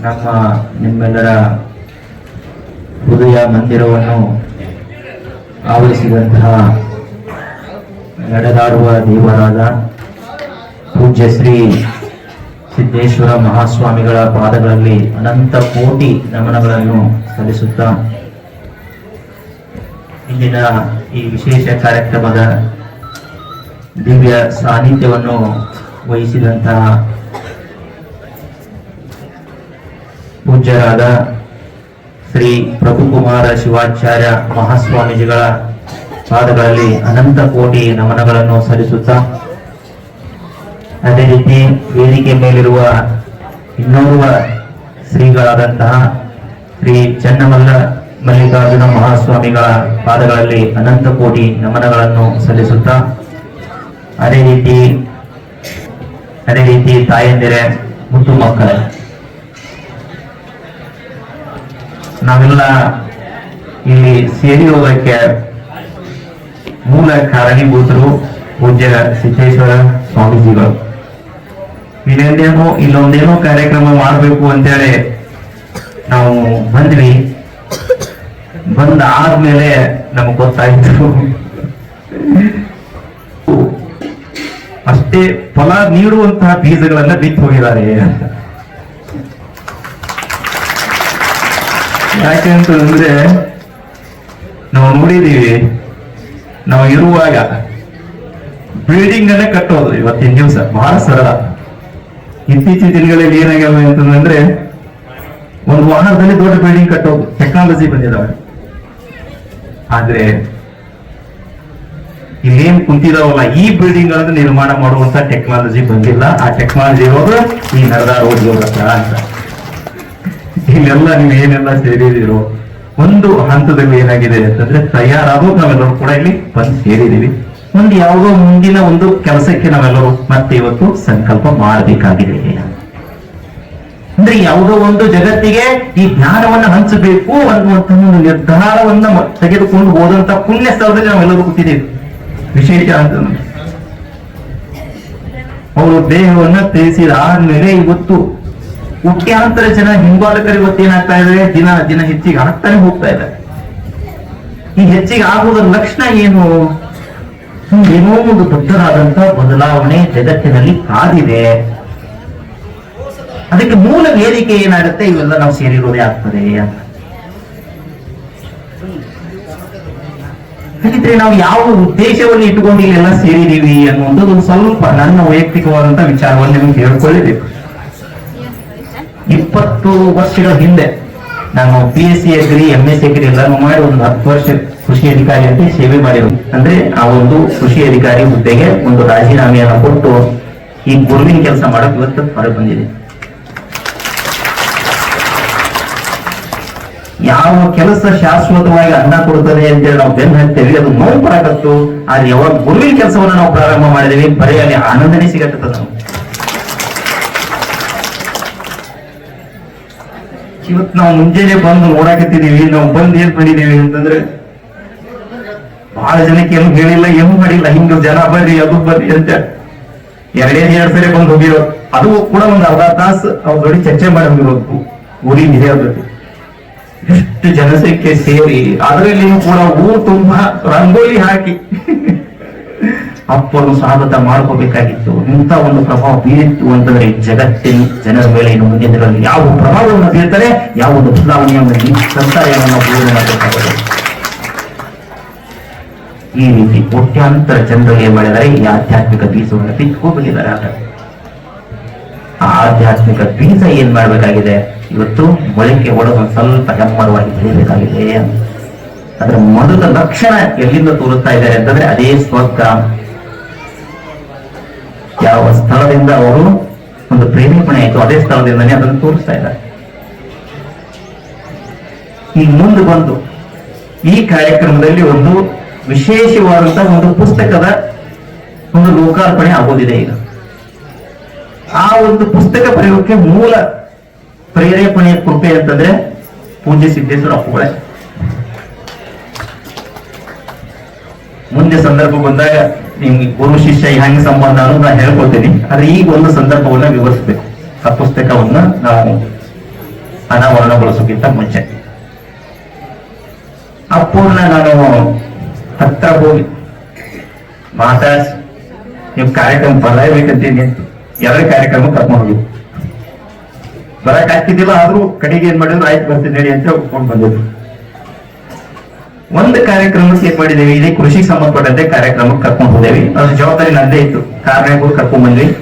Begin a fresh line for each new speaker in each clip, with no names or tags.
ನಮ್ಮ ನಿಮ್ಮೆಲ್ಲರ ಹೃದಯ ಮಂದಿರವನ್ನು ಆವರಿಸಿದಂತಹ ನಡೆದಾಡುವ ದೇವರಾದ ಪೂಜ್ಯ ಶ್ರೀ ಸಿದ್ದೇಶ್ವರ ಮಹಾಸ್ವಾಮಿಗಳ ಪಾದಗಳಲ್ಲಿ ಅನಂತ ಕೋಟಿ ನಮನಗಳನ್ನು ಸಲ್ಲಿಸುತ್ತಾ ಇಂದಿನ ಈ ವಿಶೇಷ ಕಾರ್ಯಕ್ರಮದ ದಿವ್ಯ ಸಾನ್ನಿಧ್ಯವನ್ನು ವಹಿಸಿದಂತಹ ಪೂಜ್ಯರಾದ ಶ್ರೀ ಪ್ರಭುಕುಮಾರ ಶಿವಾಚಾರ್ಯ ಮಹಾಸ್ವಾಮೀಜಿಗಳ ಪಾದಗಳಲ್ಲಿ ಅನಂತ ಕೋಟಿ ನಮನಗಳನ್ನು ಸಲ್ಲಿಸುತ್ತಾ, ಅದೇ ರೀತಿ ವೇದಿಕೆ ಮೇಲಿರುವ ಇನ್ನೋರ್ವ ಶ್ರೀಗಳಾದಂತಹ ಶ್ರೀ ಚನ್ನಮಲ್ಲ ಮಲ್ಲಿಕಾರ್ಜುನ ಮಹಾಸ್ವಾಮಿಗಳ ಪಾದಗಳಲ್ಲಿ ಅನಂತ ಕೋಟಿ ನಮನಗಳನ್ನು ಸಲ್ಲಿಸುತ್ತಾ, ಅದೇ ರೀತಿ ಅದೇ ರೀತಿ ತಾಯಂದಿರೆ, ಮುತ್ತು ಮಕ್ಕಳೇ. ನಾವೆಲ್ಲ ಇಲ್ಲಿ ಸೇರಿ ಹೋಗಕ್ಕೆ ಮೂಲ ಕಾರಣೀಭೂತರು ಪೂಜ್ಯ ಸಿದ್ದೇಶ್ವರ ಸ್ವಾಮೀಜಿಗಳು. ಇನ್ನೊಂದೇನೋ ಇಲ್ಲೊಂದೇನೋ ಕಾರ್ಯಕ್ರಮ ಮಾಡಬೇಕು ಅಂತೇಳಿ ನಾವು ಬಂದ್ವಿ. ಬಂದ ಆದ್ಮೇಲೆ ನಮಗ್ ಗೊತ್ತಾಯ್ತು. ಅಷ್ಟೇ ಫಲ ನೀಡುವಂತಹ ಬೀಜಗಳನ್ನ ಬಿತ್ತು ಹೋಗಿದ್ದಾರೆ. ಅಂತ ಯಾಕೆ ಅಂತಂದ್ರೆ ನಾವು ನೋಡಿದೀವಿ ನಾವು ಇರುವಾಗ ಬಿಲ್ಡಿಂಗ್ ಅನ್ನೇ ಕಟ್ಟೋದು ಇವತ್ತಿನ ದಿವಸ. ಬಹಳ ಸರಳ. ಇತ್ತೀಚಿನ ದಿನಗಳಲ್ಲಿ ಏನಾಗ್ಯಾವ ಅಂತಂದ್ರೆ ಒಂದು ವಾಹನದಲ್ಲಿ ದೊಡ್ಡ ಬಿಲ್ಡಿಂಗ್ ಕಟ್ಟೋದು. ಟೆಕ್ನಾಲಜಿ ಬಂದಿದಾವೆ. ಆದ್ರೆ ಇಲ್ಲೇನ್ ಕುಂತಿದಾವಲ್ಲ, ಈ ಬಿಲ್ಡಿಂಗ್ಗಳನ್ನು ನಿರ್ಮಾಣ ಮಾಡುವಂತ ಟೆಕ್ನಾಲಜಿ ಬಂದಿಲ್ಲ. ಆ ಟೆಕ್ನಾಲಜಿ ಇರೋದು ಈ ನರದ ರೋಡ್ ಅಂತ. ಇಲ್ಲೆಲ್ಲ ನೀವು ಏನೆಲ್ಲ ಸೇರಿದಿರೋ ಒಂದು ಹಂತದಲ್ಲಿ ಏನಾಗಿದೆ ಅಂತಂದ್ರೆ ತಯಾರಾಗೋ ನಾವೆಲ್ಲರೂ ಕೂಡ ಇಲ್ಲಿ ಬಂದು ಸೇರಿದೀವಿ ಒಂದು ಯಾವುದೋ ಮುಂದಿನ ಒಂದು ಕೆಲಸಕ್ಕೆ ನಾವೆಲ್ಲರೂ ಮತ್ತೆ ಇವತ್ತು ಸಂಕಲ್ಪ ಮಾಡಬೇಕಾಗಿದೆ ಅಂದ್ರೆ ಯಾವುದೋ ಒಂದು ಜಗತ್ತಿಗೆ ಈ ಜ್ಞಾನವನ್ನ ಹಂಚಬೇಕು ಅನ್ನುವಂತ ಒಂದು ನಿರ್ಧಾರವನ್ನ ತೆಗೆದುಕೊಂಡು ಹೋದಂತ ಪುಣ್ಯ ಸ್ಥಳದಲ್ಲಿ ನಾವೆಲ್ಲರೂ ಕೂತಿದ್ದೀವಿ. ವಿಶೇಷ ಅಂತ ಅವರು ದೇಹವನ್ನ ತಿಳಿಸಿದ ಆದ್ಮೇಲೆ ಇವತ್ತು ಕೋಟ್ಯಾಂತರ ಜನ ಹಿಂಬಾಲಕರು ಇವತ್ತೇನಾಗ್ತಾ ಏನಾಗ್ತಾ ಇದೆ ದಿನ ದಿನ ಹೆಚ್ಚಿಗೆ ಆಗ್ತಾನೆ ಹೋಗ್ತಾ ಇದ್ದಾರೆ ಈ ಹೆಚ್ಚಿಗೆ ಆಗುವುದರ ಲಕ್ಷಣ ಏನು? ಏನೋ ಒಂದು ದೊಡ್ಡದಾದಂತ ಬದಲಾವಣೆ ಜಗತ್ತಿನಲ್ಲಿ ಕಾದಿದೆ. ಅದಕ್ಕೆ ಮೂಲ ವೇದಿಕೆ ಏನಾಗುತ್ತೆ? ಇವೆಲ್ಲ ನಾವು ಸೇರಿರೋದೇ ಆಗ್ತದೆ ಅಂತ. ಹಾಗಿದ್ರೆ ನಾವು ಯಾವ ಉದ್ದೇಶವನ್ನು ಇಟ್ಟುಕೊಂಡು ಇಲ್ಲೆಲ್ಲ ಸೇರಿದೀವಿ ಅನ್ನುವಂಥದ್ದು ಸ್ವಲ್ಪ ನನ್ನ ವೈಯಕ್ತಿಕವಾದಂತ ವಿಚಾರವನ್ನು ನಿಮ್ಗೆ ಹೇಳ್ಕೊಳ್ಳೇಬೇಕು. ಇಪ್ಪತ್ತು ವರ್ಷಗಳ ಹಿಂದೆ ನಾನು P S C agri M S agri ಎಲ್ಲಾನು ಮಾಡಿ ಒಂದು ಹತ್ತು ವರ್ಷ ಕೃಷಿ ಅಧಿಕಾರಿ ಅಂತ ಸೇವೆ ಮಾಡಿರೋದು. ಅಂದ್ರೆ ಆ ಒಂದು ಕೃಷಿ ಅಧಿಕಾರಿ ಹುದ್ದೆಗೆ ಒಂದು ರಾಜೀನಾಮೆಯನ್ನು ಕೊಟ್ಟು ಈ ಗುರುವಿನ ಕೆಲಸ ಮಾಡಕ್ ಇವತ್ತು ಹೊರಗೆ ಬಂದಿದೆ. ಯಾವ ಕೆಲಸ ಶಾಶ್ವತವಾಗಿ ಅನ್ನ ಕೊಡ್ತದೆ ಅಂತೇಳಿ ನಾವು ಬೆನ್ನು ಹತ್ತೇವಿ ಅದು ನೋವು ಬರಕತ್ತು, ಆದ್ರೆ ಯಾವಾಗ ಗುರುವಿನ ಕೆಲಸವನ್ನು ನಾವು ಪ್ರಾರಂಭ ಮಾಡಿದೀವಿ, ಬರೀ ಅಲ್ಲಿ ಆನಂದನೇ ಸಿಗತ್ತದ ನಾವು ಇವತ್ತು ನಾವು ಮುಂಜಾನೆ ಬಂದು ನೋಡಾಕತ್ತಿದೀವಿ ನಾವು ಬಂದು ಏನ್ ಮಾಡಿದೀವಿ ಅಂತಂದ್ರೆ ಬಹಳ ಜನಕ್ಕೆ ಏನು ಹೇಳಿಲ್ಲ, ಏನು ಮಾಡಿಲ್ಲ. ಹಿಂಗ ಜನ ಬರ್ರಿ, ಅದು ಬರ್ರಿ ಅಂತ ಎರಡೇ ಎರಡ್ ಸರಿ ಬಂದು ಹೋಗಿರೋ ಅದು ಕೂಡ ಒಂದು ಅರ್ಧ ತಾಸು ಅವ್ರ ಜೋಡಿ ಚರ್ಚೆ ಮಾಡಿ ಹೋಗಿರೋದು ಊರಿನ ಎಷ್ಟು ಜನಸಂಖ್ಯೆ ಸೇರಿ, ಅದರಲ್ಲಿ ಕೂಡ ಊರು ತುಂಬಾ ರಂಗೋಲಿ ಹಾಕಿ. ಅಪ್ಪನು ಸ್ವಾಗತ ಮಾಡ್ಕೋಬೇಕಾಗಿತ್ತು. ಇಂಥ ಒಂದು ಪ್ರಭಾವ ಬೀರಿತ್ತು ಅಂತಂದ್ರೆ ಜಗತ್ತಿನ ಜನರ ಮೇಲೆ ಇನ್ನು ಮುಂದಿನ ದಿನಗಳಲ್ಲಿ ಯಾವ ಪ್ರಭಾವವನ್ನು ಬೀರ್ತಾರೆ ಯಾವ ಒಂದು ಈ ಸಂಸಾರವನ್ನು ಪೂರ್ಣ ಮಾಡಬೇಕಾಗುತ್ತೆ ಈ ರೀತಿ ಕೋಟ್ಯಾಂತರ ಜನರಲ್ಲಿ ಏನ್ ಮಾಡಿದ್ದಾರೆ ಈ ಆಧ್ಯಾತ್ಮಿಕ ಬೀಜವನ್ನು ಬಿತ್ಕೋಬಿಟ್ಟಿದ್ದಾರೆ ಆಟ ಆ ಆಧ್ಯಾತ್ಮಿಕ ಬೀಜ ಏನ್ ಮಾಡ್ಬೇಕಾಗಿದೆ? ಇವತ್ತು ಮೊಳಕೆ ಒಳಗ ಸ್ವಲ್ಪ ಹೆಮ್ಮರವಾಗಿ ಬೆಳಿಬೇಕಾಗಿದೆ. ಅದರ ಮೊದಲ ಲಕ್ಷಣ ಎಲ್ಲಿಂದ ತೋರುತ್ತಾ ಇದ್ದಾರೆ ಅಂತಂದ್ರೆ, ಅದೇ ಸ್ವರ್ಗ. ಯಾವ ಸ್ಥಳದಿಂದ ಅವರು ಒಂದು ಪ್ರೇರೇಪಣೆ ಆಯಿತು, ಅದೇ ಸ್ಥಳದಿಂದನೇ ಅದನ್ನು ತೋರಿಸ್ತಾ ಇದ್ದಾರೆ. ಈ ಮುಂದೆ ಬಂದು ಈ ಕಾರ್ಯಕ್ರಮದಲ್ಲಿ ಒಂದು ವಿಶೇಷವಾದಂತಹ ಒಂದು ಪುಸ್ತಕದ ಒಂದು ಲೋಕಾರ್ಪಣೆ ಆಗೋದಿದೆ ಈಗ. ಆ ಒಂದು ಪುಸ್ತಕ ಪ್ರಯೋಗಕ್ಕೆ ಮೂಲ ಪ್ರೇರೇಪಣೆಯ ಕೃಪೆ ಅಂತಂದ್ರೆ ಪೂಜ್ಯ ಸಿದ್ದೇಶ್ವರ ಅಪ್ಪುಗಳೇ. ಮುಂದೆ ಸಂದರ್ಭ ಬಂದಾಗ ನಿಮ್ಗೆ ಗುರು, ಶಿಷ್ಯ ಹೆಂಗ್ ಸಂಬಂಧ ಅನ್ನೋದು ನಾನು ಹೇಳ್ಕೊಳ್ತೀನಿ. ಆದ್ರೆ ಈಗ ಒಂದು ಸಂದರ್ಭವನ್ನ ವಿವರಿಸ್ಬೇಕು. ಆ ಪುಸ್ತಕವನ್ನ ನಾವು ಅನಾವರಣಗೊಳಿಸೋಕ್ಕಿಂತ ಮುಂಚೆ. ಅಪೂರ್ಣ ನಾನು ಹತ್ರ ಹೋಗಿ ಮಾತಾಡ್ಸಿ, ನೀವು ಕಾರ್ಯಕ್ರಮ ಬರಲೇಬೇಕಂತೀನಿ ಎರಡು ಕಾರ್ಯಕ್ರಮ ಕರ್ಕೊಂಡು ಹೋಗಿ ಬರಕ್ ಆಗ್ತಿದ್ದಿಲ್ಲ, ಆದ್ರೂ ಕಡೆಗೆ ಏನ್ ಮಾಡಿದ್ರು, ಆಯ್ತು ಬರ್ತೀನಿ ಹೇಳಿ ಅಂತ ಒಪ್ಕೊಂಡು ಬಂದಿದ್ರು. ಒಂದು ಕಾರ್ಯಕ್ರಮ ಏನ್ ಮಾಡಿದೇವಿ ಇದೇ ಕೃಷಿಗೆ ಸಂಬಂಧಪಟ್ಟಂತೆ ಕಾರ್ಯಕ್ರಮಕ್ಕೆ ಕರ್ಕೊಂಡು ಹೋದೇವಿ. ಅದು ಜವಾಬ್ದಾರಿ ನಂದೇ ಇತ್ತು. ಕಾರಣಗಳು ಕರ್ಕೊಂಡ್ ಬಂದ್ವಿ.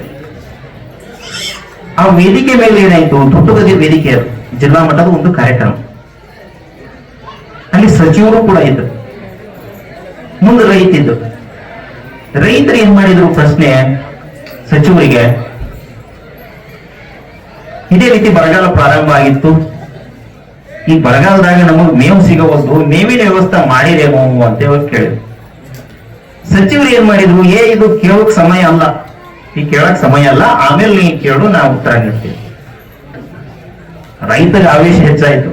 ಆ ವೇದಿಕೆ ಮೇಲೆ ಏನಾಯ್ತು? ದೊಡ್ಡಗದಿ ವೇದಿಕೆ ಅದು. ಜಿಲ್ಲಾ ಮಟ್ಟದ ಒಂದು ಕಾರ್ಯಕ್ರಮ. ಅಲ್ಲಿ ಸಚಿವರು ಕೂಡ ಇದ್ರು ಮುಂದೆ ರೈತಿದ್ದು ರೈತರು ಏನ್ ಮಾಡಿದ್ರು? ಪ್ರಶ್ನೆ ಸಚಿವರಿಗೆ. ಇದೇ ರೀತಿ ಬರಗಾಲ ಪ್ರಾರಂಭ ಆಗಿತ್ತು. ಈ ಬರಗಾಲದಾಗ ನಮಗ್ ಮೇವು ಸಿಗವಲ್ದು, ಮೇವಿನ ವ್ಯವಸ್ಥೆ ಮಾಡಿರೇಮೋ ಅಂತ ಹೇಳಿ ಕೇಳಿದ್ರು ಸಚಿವರು ಏನ್ ಮಾಡಿದ್ರು, ಏ, ಇದು ಕೇಳೋಕ್ ಸಮಯ ಅಲ್ಲ. ಈ ಕೇಳಕ್ ಸಮಯ ಅಲ್ಲ, ಆಮೇಲೆ ನೀ ಕೇಳು, ನಾ ಉತ್ತರ ನೀಡ್ತೀನಿ ರೈತರ ಆವೇಶ ಹೆಚ್ಚಾಯ್ತು.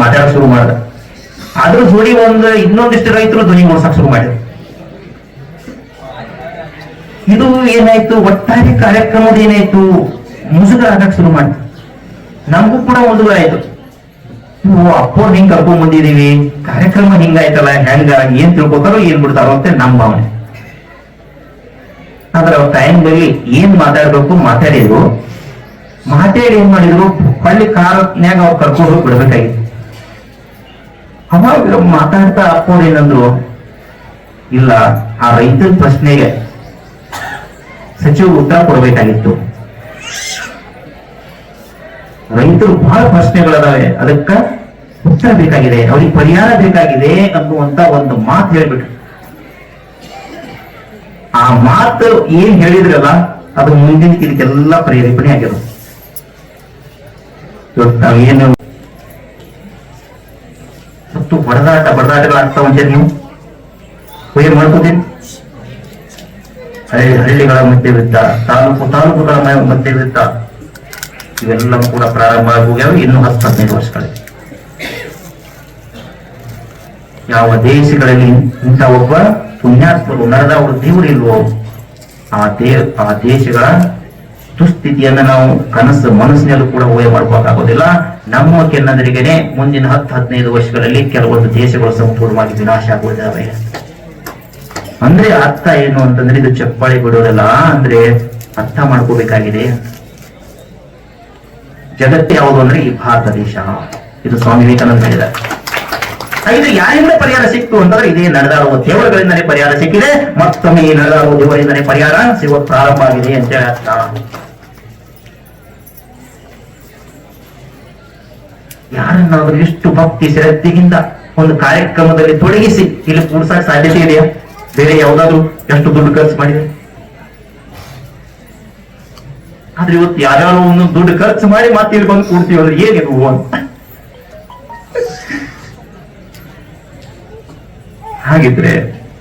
ಮಾತಾಡಕ್ ಶುರು ಮಾಡ್ದ. ಅದ್ರ ಜೋಡಿ ಒಂದು, ಇನ್ನೊಂದಿಷ್ಟು ರೈತರು ಧ್ವನಿ ಮೂಡಿಸಕ್ ಶುರು ಮಾಡಿದ್ರು. ಇದು ಏನಾಯ್ತು? ಒಟ್ಟಾರೆ ಕಾರ್ಯಕ್ರಮದ ಏನಾಯ್ತು? ಮುಜುಗರ ಆಗಕ್ ಶುರು ಮಾಡ್ತು. ನಮಗೂ ಕೂಡ ಮುಜುಗರ ಆಯ್ತು ಅಪ್ಪೋ ಹಿಂಗ್ ಕರ್ಕೊಂಡ್ ಬಂದಿದೀವಿ ಕಾರ್ಯಕ್ರಮ ಹಿಂಗಾಯ್ತಲ್ಲ, ಹೆಂಗ, ಏನ್ ತಿಳ್ಕೊತಾರೋ, ಏನ್ ಬಿಡ್ತಾರೋ ಅಂತ ನಮ್ ಭಾವನೆ. ಆದ್ರೆ ಅವ್ರ ಟೈಮ್ನಲ್ಲಿ ಏನ್ ಮಾತಾಡ್ಬೇಕು ಮಾತಾಡಿದ್ರು. ಮಾತಾಡಿ ಏನ್ ಮಾಡಿದ್ರು, ಪಳ್ಳಿ ಕಾರ್ನ್ಯಾಗ ಅವ್ರು ಕರ್ಕೊಂಡು ಬಿಡ್ಬೇಕಾಗಿತ್ತು. ಅವಾಗ ಮಾತಾಡ್ತಾ ಅಪ್ಪೋರ್ ಏನಂದ್ರು, ಇಲ್ಲ, ಆ ರೈತನ ಪ್ರಶ್ನೆಗೆ ಸಚಿವ ಉತ್ತರ ಕೊಡಬೇಕಾಗಿತ್ತು. ರೈತರು ಬಹಳ ಪ್ರಶ್ನೆಗಳದಾವೆ. ಅದಕ್ಕ ಉತ್ತರ ಬೇಕಾಗಿದೆ, ಅವ್ರಿಗೆ ಪರಿಹಾರ ಬೇಕಾಗಿದೆ ಅನ್ನುವಂತ ಒಂದು ಮಾತು ಹೇಳ್ಬಿಟ್ರು. ಆ ಮಾತು ಏನ್ ಹೇಳಿದ್ರಲ್ಲ, ಅದು ಮುಂದಿನ ಇದಕ್ಕೆಲ್ಲ ಪ್ರೇರೇಪಣೆ ಆಗಿರೋದು ಇವತ್ತು ನಾವೇನು ಮತ್ತು ಹೊಡೆದಾಟ ಬಡದಾಟಗಳಾಗ್ತಾವಂತೆ ನೀವು? ಏನ್ ಮಾಡ್ಕೋತೀನಿ ಹಳ್ಳಿ ಹಳ್ಳಿಗಳ ಮಧ್ಯೆ ಬಿದ್ದ, ತಾಲೂಕು ತಾಲೂಕುಗಳ ಮಧ್ಯೆ ಬಿದ್ದ. ಇವೆಲ್ಲವೂ ಕೂಡ ಪ್ರಾರಂಭ ಆಗುವ ಇನ್ನು ಹತ್ತು ಹದಿನೈದು ವರ್ಷಗಳಿಗೆ ಯಾವ ದೇಶಗಳಲ್ಲಿ ಇಂಥ ಒಬ್ಬ ಪುಣ್ಯಾತ್ಮರು, ನರದ ದೇವರು ಇಲ್ವೋ, ಆ ದೇ, ಆ ದೇಶಗಳ ದುಸ್ಥಿತಿಯನ್ನ ನಾವು ಕನಸು ಮನಸ್ಸಿನಲ್ಲೂ ಕೂಡ ಊಹೆ ಮಾಡ್ಬೇಕಾಗೋದಿಲ್ಲ ನಮ್ಮ ಕೆನ್ನದರಿಗೆನೆ ಮುಂದಿನ ಹತ್ತು ಹದಿನೈದು ವರ್ಷಗಳಲ್ಲಿ ಕೆಲವೊಂದು ದೇಶಗಳು ಸಂಪೂರ್ಣವಾಗಿ ವಿನಾಶ ಆಗುವುದಾವೆ ಅಂದ್ರೆ ಅರ್ಥ ಏನು ಅಂತಂದ್ರೆ ಇದು ಚಪ್ಪಾಳಿ ಬಿಡೋದಲ್ಲ, ಅಂದ್ರೆ ಅರ್ಥ ಮಾಡ್ಕೋಬೇಕಾಗಿದೆ. ಜಗತ್ತು ಯಾವುದು ಅಂದ್ರೆ ಈ ಭಾರತ ದೇಶ. ಇದು ಸ್ವಾಮಿ ವಿವೇಕಾನಂದ ಹೇಳಿದ್ದಾರೆ ಇದು ಯಾರಿಂದ ಪರಿಹಾರ ಸಿಕ್ತು ಅಂತಂದ್ರೆ ಇದೇ ನಡೆದಾಡುವ ದೇವರುಗಳಿಂದಲೇ ಪರಿಹಾರ ಸಿಕ್ಕಿದೆ. ಮತ್ತೊಮ್ಮೆ ಈ ನಡೆದಾಡುವ ದೇವರಿಂದಲೇ ಪರಿಹಾರ ಸಿಗುವ ಪ್ರಾರಂಭ ಆಗಿದೆ ಅಂತ ಹೇಳಿ ಅರ್ಥ ಯಾರನ್ನಾದ್ರೂ ಎಷ್ಟು ಭಕ್ತಿ ಶ್ರದ್ಧೆಯಿಂದ ಒಂದು ಕಾರ್ಯಕ್ರಮದಲ್ಲಿ ತೊಡಗಿಸಿ ಇಲ್ಲಿ ಕೂಡ್ಸಕ್ ಸಾಧ್ಯತೆ ಇದೆಯಾ? ಬೇರೆ ಯಾವ್ದಾದ್ರು ಎಷ್ಟು ದುಡ್ಡು ಖರ್ಚು ಮಾಡಿದೆ ಆದ್ರೆ ಇವತ್ತು ಯಾರ್ಯಾರೋ ಒಂದು ದುಡ್ಡು ಖರ್ಚು ಮಾಡಿ ಮತ್ತೆ ಇಲ್ಲಿ ಬಂದು ಕೂಡ್ತೀವಿ ಅಂದ್ರೆ ಏನಿದು ಅಂತ? ಹಾಗಿದ್ರೆ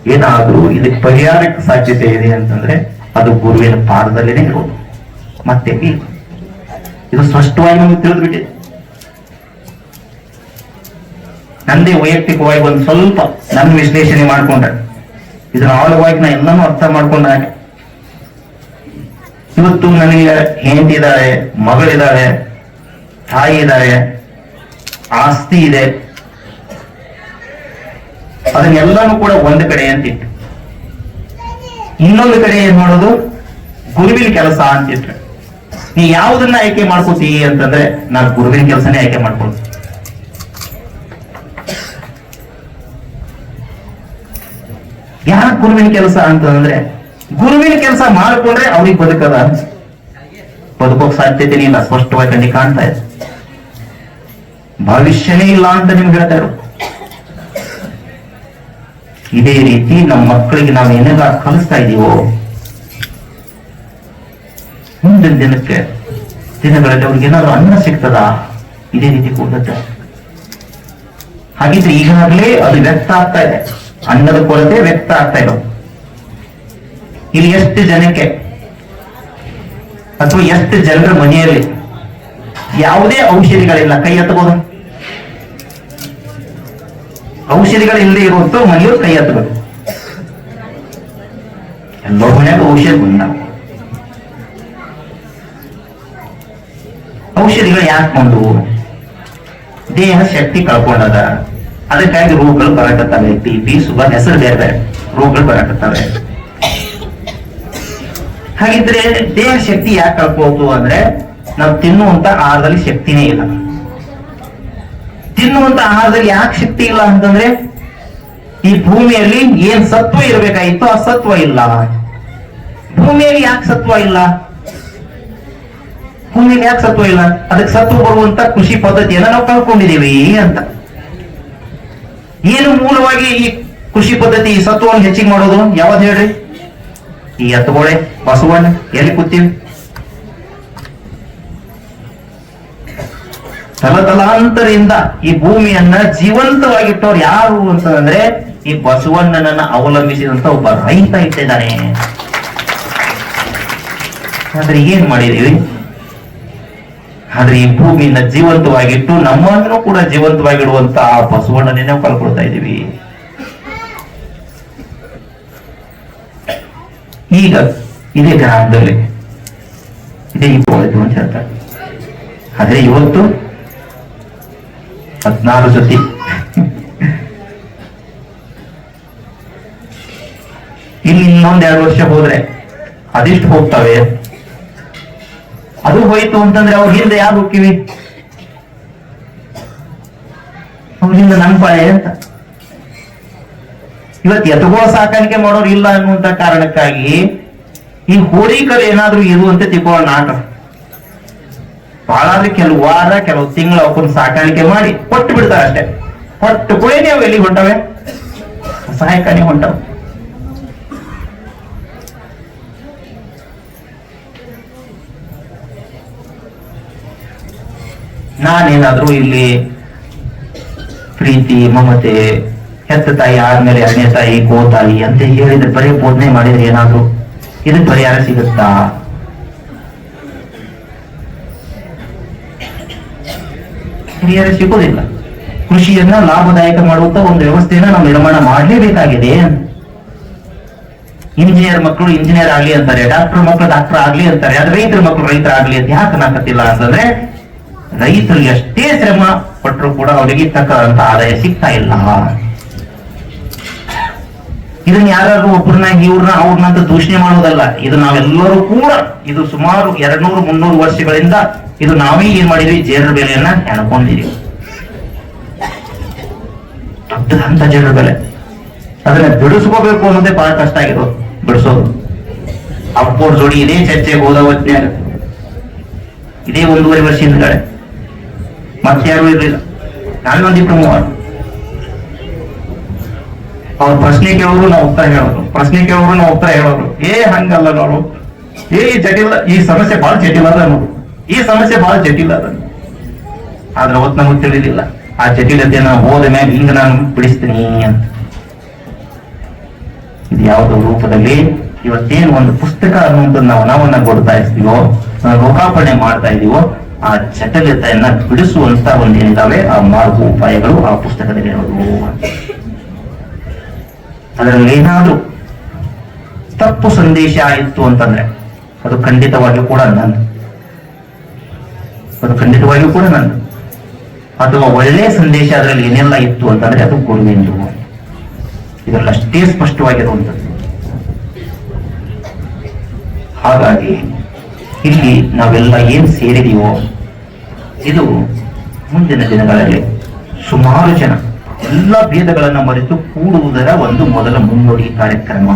ಏನಾದ್ರೂ ಇದಕ್ಕೆ ಪರಿಹಾರಕ್ಕೆ ಸಾಧ್ಯತೆ ಇದೆ ಅಂತಂದ್ರೆ ಅದು ಗುರುವಿನ ಪಾದದಲ್ಲೇನೆ ಇರೋದು. ಮತ್ತೆ. ಇದು ಸ್ಪಷ್ಟವಾಗಿ ನಮಗೆ ತಿಳಿದ್ಬಿಟ್ಟಿದೆ ನಂದೇ ವೈಯಕ್ತಿಕವಾಗಿ ಒಂದು ಸ್ವಲ್ಪ ನನ್ನ ವಿಶ್ಲೇಷಣೆ ಮಾಡ್ಕೊಂಡ್ರೆ ಇದರ ಆಳವಾಗಿ ನಾ ಎಲ್ಲಾನು ಅರ್ಥ ಮಾಡ್ಕೊಂಡ ಹಾಗೆ. ಇವತ್ತು ನನಗೆ ಹೆಂಡತಿ ಇದ್ದಾಳೆ ಮಗಳಿದ್ದಾಳೆ ತಾಯಿ ಇದ್ದಾಳೆ ಆಸ್ತಿ ಇದೆ. ಅದನ್ನೆಲ್ಲಾನು ಕೂಡ ಒಂದು ಕಡೆ ಅಂತಿಟ್ಟು ಇನ್ನೊಂದು ಕಡೆ ಏನ್ ಮಾಡೋದು? ಗುರುವಿನ ಕೆಲಸ ಅಂತಿಟ್ರೆ. ನೀ ಯಾವುದನ್ನ ಆಯ್ಕೆ ಮಾಡ್ಕೋತಿ ಅಂತಂದ್ರೆ ನಾ ಗುರುವಿನ ಕೆಲಸನೇ ಆಯ್ಕೆ ಮಾಡ್ಕೊಳ್ತೀನಿ. ಯಾಕೆ ಗುರುವಿನ ಕೆಲಸ ಅಂತಂದ್ರೆ ಗುರುವಿನ ಕೆಲಸ ಮಾಡಿಕೊಂಡ್ರೆ ಅವ್ರಿಗೆ ಬದುಕದ? ಬದುಕೋಕ್ ಸಾಧ್ಯತೆನೇ ಇಲ್ಲ, ಸ್ಪಷ್ಟವಾಗಿ ಕಣ್ಣಿ ಕಾಣ್ತಾ ಇದೆ. ಭವಿಷ್ಯನೇ ಇಲ್ಲ ಅಂತ ನಿಮ್ಗೆ ಹೇಳ್ತಾ ಇರು ಇದೇ ರೀತಿ ನಮ್ಮ ಮಕ್ಕಳಿಗೆ ನಾವು ಏನಾಗ ಕಲಿಸ್ತಾ ಇದೀವೋ, ಮುಂದಿನ ದಿನಕ್ಕೆ, ದಿನಗಳಲ್ಲಿ ಅವ್ರಿಗೆ ಏನಾದ್ರು ಅನ್ನ ಸಿಗ್ತದ? ಇದೇ ರೀತಿ ಕೂಡುತ್ತೆ ಹಾಗಿದ್ರೆ ಈಗಾಗಲೇ ಅದು ವ್ಯಕ್ತ ಆಗ್ತಾ ಇದೆ. ಅನ್ನದ ಕೊರತೆ ವ್ಯಕ್ತ ಆಗ್ತಾ ಇರೋದು ಇಲ್ಲಿ ಎಷ್ಟು ಜನಕ್ಕೆ? ಅಥವಾ ಎಷ್ಟು ಜನರ ಮನೆಯಲ್ಲಿ? ಯಾವುದೇ ಔಷಧಿಗಳಿಲ್ಲ. ಕೈ ಎತ್ತಬಹುದು? ಔಷಧಿಗಳಿಲ್ಲದೆ ಇರುವಂತ ಮನೆಯವರು ಕೈ ಎತ್ತಬಹುದು. ಎಲ್ಲೋ ಮನೆಯಾಗ ಔಷಧಿ ಬಂದ ಔಷಧಿಗಳು ಯಾಕೆ ಬಂದವು ದೇಹ ಶಕ್ತಿ ಕಳ್ಕೊಂಡದ. ಅದಕ್ಕಾಗಿ ರೋಗಗಳು ಬರಕತ್ತವೆ. ಬಿ ಪಿ ಸುಗರ್ ಹೆಸರು ಬೇರೆ ಬೇರೆ. ರೋಗಗಳು ಬರಕತ್ತವೆ. ಹಾಗಿದ್ರೆ ದೇಹ ಶಕ್ತಿ ಯಾಕೆ ಕಳ್ಕೋತು ಅಂದ್ರೆ ನಾವು ತಿನ್ನುವಂತ ಆಹಾರದಲ್ಲಿ ಶಕ್ತಿನೇ ಇಲ್ಲ. ತಿನ್ನುವಂತ ಆಹಾರದಲ್ಲಿ ಯಾಕೆ ಶಕ್ತಿ ಇಲ್ಲ ಅಂತಂದ್ರೆ ಈ ಭೂಮಿಯಲ್ಲಿ ಏನ್ ಸತ್ವ ಇರಬೇಕಾಗಿತ್ತು ಆ ಸತ್ವ ಇಲ್ಲ. ಭೂಮಿಯಲ್ಲಿ ಯಾಕೆ ಸತ್ವ ಇಲ್ಲ? ಭೂಮಿಯಲ್ಲಿ ಯಾಕೆ ಸತ್ವ ಇಲ್ಲ? ಅದಕ್ಕೆ ಸತ್ವ ಬರುವಂತ ಕೃಷಿ ಪದ್ಧತಿಯನ್ನ ನಾವು ಕಳ್ಕೊಂಡಿದೀವಿ ಅಂತ. ಏನು ಮೂಲವಾಗಿ ಈ ಕೃಷಿ ಪದ್ಧತಿ ಸತ್ವವನ್ನು ಹೆಚ್ಚಿಗೆ ಮಾಡೋದು? ಯಾವ್ದು ಹೇಳ್ರಿ? ಈ ಎತ್ತುಗೋಳೆ ಬಸವಣ್ಣ, ಎಲ್ಲಿ ಕೂತೀವಿ? ತಲತಲಾಂತರಿಂದ ಈ ಭೂಮಿಯನ್ನ ಜೀವಂತವಾಗಿಟ್ಟವ್ರು ಯಾರು ಅಂತಂದ್ರೆ ಈ ಬಸವಣ್ಣನನ್ನ ಅವಲಂಬಿಸಿದಂತ ಒಬ್ಬ ರೈತ ಇಟ್ಟಿದ್ದಾನೆ. ಆದ್ರೆ ಏನ್ ಮಾಡಿದೀವಿ? ಆದ್ರೆ ಈ ಭೂಮಿಯನ್ನ ಜೀವಂತವಾಗಿಟ್ಟು ನಮ್ಮನ್ನು ಕೂಡ ಜೀವಂತವಾಗಿಡುವಂತ ಆ ಬಸವಣ್ಣನೇ ನಾವು ಇದೀವಿ ಈಗ ಇದೇ ಗ್ರಾಮದಲ್ಲಿ ಇದೇ ಅಂತ. ಹೇಳ್ತಾರೆ ಆದ್ರೆ ಇವತ್ತು ಹದಿನಾರು ಜೊತೆ. ಇಲ್ಲಿ ಇನ್ನೊಂದ್ ಎರಡು ವರ್ಷ ಹೋದ್ರೆ ಅದಿಷ್ಟು ಹೋಗ್ತವೆ? ಅದು ಹೋಯ್ತು ಅಂತಂದ್ರೆ ಅವ್ರ ಹಿಂದೆ ಯಾರು ಹೋಗ್ತೀವಿ? ಅವ್ರ ಹಿಂದೆ ನಮ್ ಪಾಳೆ ಅಂತ. ಇವತ್ತು ಎತ್ತುಗಳ ಸಾಕಾಣಿಕೆ ಮಾಡೋರು ಇಲ್ಲ ಅನ್ನುವಂತ ಕಾರಣಕ್ಕಾಗಿ ಈ ಹೋರಿಕರು ಏನಾದ್ರೂ ಇರುವಂತೆ ತಿಳ್ಕೊಳ್ಳೋಣ ನಾಟ ಬಹಳ ಕೆಲವು ವಾರ, ಕೆಲವು ತಿಂಗಳು ಅವಕ್ಕನ್ನ ಸಾಕಾಣಿಕೆ ಮಾಡಿ ಕೊಟ್ಟು ಬಿಡ್ತಾರೆ ಅಷ್ಟೇ. ಕೊಟ್ಟು ಕುಳೇನೆ ಅವು ಎಲ್ಲಿ ಹೊಂಟವೆ? ಸಹಾಯಕಾಣಿ ಹೊಂಟವು. ನಾನೇನಾದ್ರೂ ಇಲ್ಲಿ ಪ್ರೀತಿ, ಮಮತೆ ಹೆತ್ತ ತಾಯಿ, ಆದ್ಮೇಲೆ ಎರಡನೇ ತಾಯಿ ಗೋತಾಯಿ ಅಂತ ಹೇಳಿದ್ರೆ ಬರೀ ಬೋಧನೆ ಮಾಡಿದ್ರೆ ಏನಾದ್ರು ಇದಕ್ಕೆ ಪರಿಹಾರ ಸಿಗುತ್ತಾ? ಪರಿಹಾರ ಸಿಗೋದಿಲ್ಲ. ಕೃಷಿಯನ್ನ ಲಾಭದಾಯಕ ಮಾಡುವಂತ ಒಂದು ವ್ಯವಸ್ಥೆಯನ್ನ ನಾವು ನಿರ್ಮಾಣ ಮಾಡಲೇಬೇಕಾಗಿದೆ. ಇಂಜಿನಿಯರ್ ಮಕ್ಕಳು ಇಂಜಿನಿಯರ್ ಆಗ್ಲಿ ಅಂತಾರೆ, ಡಾಕ್ಟರ್ ಮಕ್ಕಳು ಡಾಕ್ಟರ್ ಆಗ್ಲಿ ಅಂತಾರೆ, ಆದ್ರೆ ರೈತರ ಮಕ್ಕಳು ರೈತರಾಗ್ಲಿ ಅಂತ ಯಾಕೆ ಅನ್ನಕತ್ತಿಲ್ಲ ಅಂತಂದ್ರೆ ರೈತರು ಎಷ್ಟೇ ಶ್ರಮ ಪಟ್ಟರು ಕೂಡ ಅವರಿಗೆ ತಕ್ಕಂತ ಆದಾಯ ಸಿಗ್ತಾ ಇಲ್ಲ. ಇದನ್ನ ಯಾರಾದ್ರೂ ಒಬ್ಬರನ್ನ ಇವ್ರನ್ನ ಅವ್ರನ್ನ ಅಂತ ದೂಷಣೆ ಮಾಡೋದಲ್ಲ, ಇದು ನಾವೆಲ್ಲರೂ ಕೂಡ ಇದು ಸುಮಾರು ಎರಡ್ನೂರು, ಮುನ್ನೂರು ವರ್ಷಗಳಿಂದ ಇದು ನಾವೇ ಏನ್ ಮಾಡಿದ್ವಿ? ಜೇಡರ ಬೆಲೆಯನ್ನ ಹೆಣ್ಕೊಂಡಿದೀವಿ. ದೊಡ್ಡದಂತ ಜನರ ಬೆಲೆ. ಅದನ್ನ ಬಿಡಿಸ್ಕೋಬೇಕು ಅನ್ನೋದೇ ಬಹಳ ಕಷ್ಟ ಆಗಿರೋದು, ಬಿಡಿಸೋದು. ಅಪ್ಪೋರ್ ಜೋಡಿ ಇದೇ ಚರ್ಚೆಗೆ ಹೋದ ಹೊತ್ನ್ಯಾಗ. ಇದೇ ಒಂದೂವರೆ ವರ್ಷ ಹಿಂದ್ಗಡೆ. ಮತ್ತೆ ಯಾರು ಇರಲಿಲ್ಲ. ನಾನೊಂದಿಬ್ರು ಮೂವರು. ಅವ್ರ ಪ್ರಶ್ನೆ ಕೇಳೋರು ನಾವು ಉತ್ತರ ಹೇಳೋರು ಪ್ರಶ್ನೆ ಕೇಳೋರು ನಾವು ಉತ್ತರ ಹೇಳೋರು ಏ, ಹಂಗಲ್ಲ ನೋಡು. ಏ, ಜಟಿಲ, ಈ ಸಮಸ್ಯೆ ಬಹಳ ಜಟಿಲ ಅದ ನೋಡು. ಈ ಸಮಸ್ಯೆ ಬಹಳ ಜಟಿಲ ಅದ. ಆದ್ರೆ ಅವತ್ ನಮಗ್ ತಿಳಿದಿಲ್ಲ. ಆ ಜಟಿಲತೆಯನ್ನ ಹೋದ ಮೇಲೆ ಹಿಂಗ ನಾನು ಬಿಡಿಸ್ತೀನಿ ಅಂತ. ಇದು ಯಾವುದೋ ರೂಪದಲ್ಲಿ ಇವತ್ತೇನು ಒಂದು ಪುಸ್ತಕ ಅನ್ನುವಂಥದ್ದು ನಾವು ನಾವನ್ನ ಕೊಡ್ತಾ ಇರ್ತೀವೋ ಲೋಕಾರ್ಪಣೆ ಮಾಡ್ತಾ ಇದೀವೋ ಆ ಜಟಿಲತೆಯನ್ನ ಬಿಡಿಸುವಂತ ಒಂದೇನಿದಾವೆ, ಆ ಮಾರ್ಗ ಉಪಾಯಗಳು ಆ ಪುಸ್ತಕದಲ್ಲಿ ಇರೋದು ಅದರಲ್ಲಿ ಏನಾದರೂ ತಪ್ಪು ಸಂದೇಶ ಆಯಿತು ಅಂತಂದ್ರೆ ಅದು ಖಂಡಿತವಾಗಿಯೂ ಕೂಡ ನಂದು. ಅದು ಖಂಡಿತವಾಗಿಯೂ ಕೂಡ ನಂದು. ಅಥವಾ ಒಳ್ಳೆಯ ಸಂದೇಶ ಅದರಲ್ಲಿ ಏನೆಲ್ಲ ಇತ್ತು ಅಂತಂದ್ರೆ ಅದು ಗುರುವಿಂದು ಇದರಲ್ಲಿ ಅಷ್ಟೇ ಸ್ಪಷ್ಟವಾಗಿರುವಂಥದ್ದು. ಹಾಗಾಗಿ ಇಲ್ಲಿ ನಾವೆಲ್ಲ ಏನ್ ಸೇರಿದೀವೋ, ಇದು ಮುಂದಿನ ದಿನಗಳಲ್ಲಿ ಸುಮಾರು ಜನ ಎಲ್ಲ ಭೇದಗಳನ್ನ ಮರೆತು ಕೂಡುವುದರ ಒಂದು ಮೊದಲ ಮುನ್ನೋಡಿ ಕಾರ್ಯಕ್ರಮ.